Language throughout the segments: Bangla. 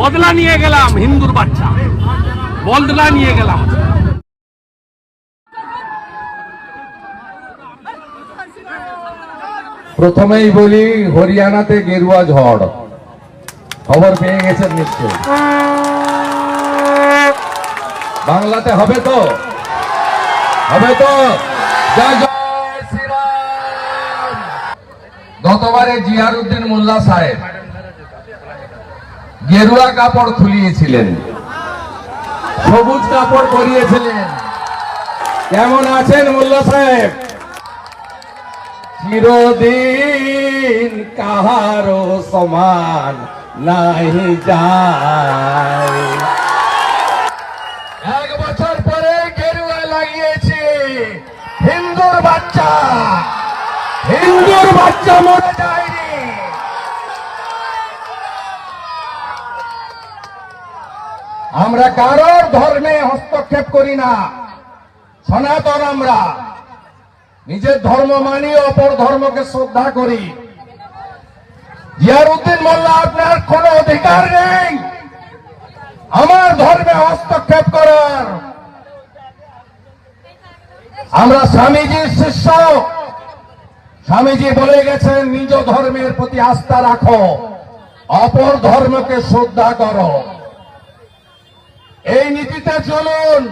বদলা নিয়ে গেলাম হিন্দুর বাচ্চা। বদলা নিয়ে গেলাম। প্রথমেই বলি, হরিয়ানাতে গেরুয়া ঝড়। খবর পেয়ে গেছেন নিশ্চয় বাংলাতে হবে তো? হবে তো? জয় জয় শ্রীরাম। গতবারে জিয়ারউদ্দিন মোল্লা সাহেব গেরুয়া কাপড় খুলিয়েছিলেন। সবুজ কাপড় পরিয়েছিলেন। কেমন আছেন মোল্লা সাহেব? চিরদিন কাহারো সমান নাই এক বছর পরে গেরুয়া লাগিয়েছে হিন্দুর বাচ্চা। হিন্দুর বাচ্চা মরে যায়নি। আমরা কারোর ধর্মে হস্তক্ষেপ করি না। সনাতন আমরা। নিজের ধর্ম মানি, অপর ধর্মকে শ্রদ্ধা করি। জিয়ারউদ্দিন মোল্লা, আপনার কোন অধিকার নেই। আমার ধর্মে হস্তক্ষেপ করার। আমরা স্বামীজির শিষ্য। স্বামীজি বলে গেছেন, নিজ ধর্মের প্রতি আস্থা রাখো, অপর ধর্মকে শ্রদ্ধা করো। এই নীতিতে চলুন।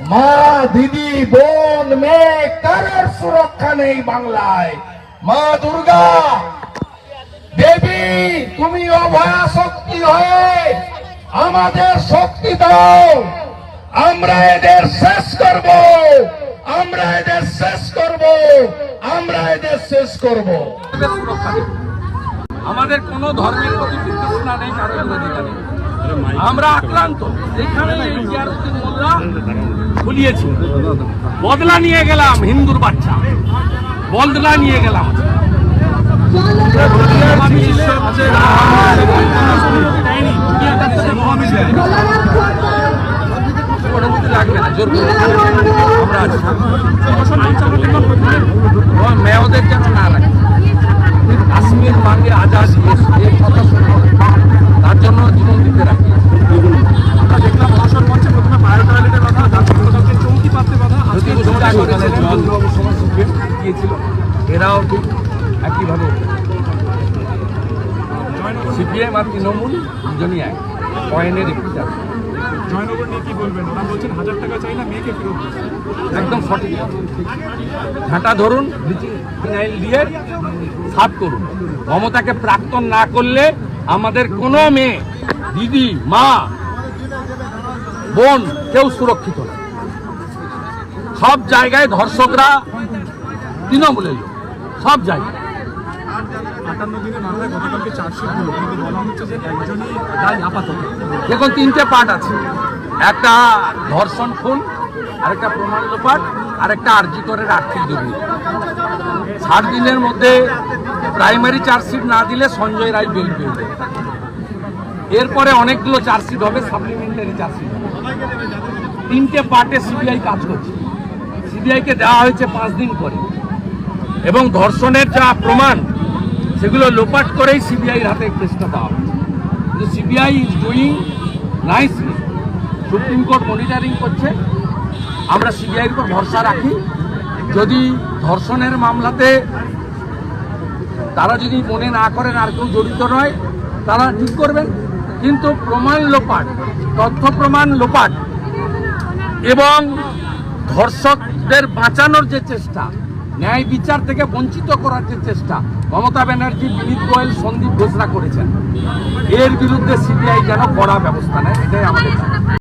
মা, দিদি, বোন, মেয়ে, কারোর সুরক্ষা নেই বাংলায়। মা, দুর্গা, দেবী, তুমি অভয়া শক্তি হয়ে আমাদের শক্তি দাও। আমরা এদের শেষ করব। আমরা এদের শেষ করব। আমরা এদের শেষ করব। আমাদের। কোনো ধর্মের প্রতি নেই, কারোর অধিকার নেই। আমরা আক্রান্ত এখানে খুলিয়েছি বদলা নিয়ে গেলাম হিন্দুর বাচ্চা বদলা নিয়ে গেলাম মেয়দের যেন না সিপিএম আর তৃণমূল দুজনই এক। কয়েনের একটি জয়নগর নিয়ে কি বলবেন? ওরা বলছেন হাজার টাকা চাই না মেয়েকে ফেরত একদম সঠিক ঝাঁটা ধরুন ব্লিচিং ফিনাইল দিয়ে সাফ করুন। মমতাকে প্রাক্তন না করলে আমাদের কোনো মেয়ে দিদি মা বোন কেউ সুরক্ষিত না। সব জায়গায় ধর্ষকরা তৃণমূলের লোক। সব জায়গায়। বলা দেখুন, তিনটে পার্ট আছে। একটা ধর্ষণ খুন, আরেকটা প্রমাণ লোপাট, আরেকটা আর্জিকরের আর্থিক দুর্নীতি। ষাট দিনের মধ্যে প্রাইমারি চার্জশিট না দিলে সঞ্জয় রায় বেল পেয়ে এরপরে অনেকগুলো চার্জশিট হবে সাপ্লিমেন্টারি চার্জশিট তিনটে পার্টে সিবিআই কাজ করছে। সিবিআইকে দেওয়া হয়েছে পাঁচ দিন পরে। এবং ধর্ষণের যা প্রমাণ সেগুলো লোপাট করেই সিবিআই হাতে কেসটা দেওয়া কিন্তু CBI is doing nicely supreme court monitoring করছে। আমরা সিবিআইয়ের উপর ভরসা রাখি। যদি ধর্ষণের মামলাতে তারা যদি মনে না করেন আর কেউ জড়িত নয়, তারা ঠিক করবেন। কিন্তু প্রমাণ লোপাট, তথ্য প্রমাণ লোপাট এবং ধর্ষকদের বাঁচানোর যে চেষ্টা ন্যায় বিচার থেকে বঞ্চিত করার যে চেষ্টা, মমতা ব্যানার্জি, বিনীত গোয়েল, সন্দীপ ঘোষণা করেছেন এর বিরুদ্ধে সিবিআই যেন কড়া ব্যবস্থা নেয়, এটাই আমাদের।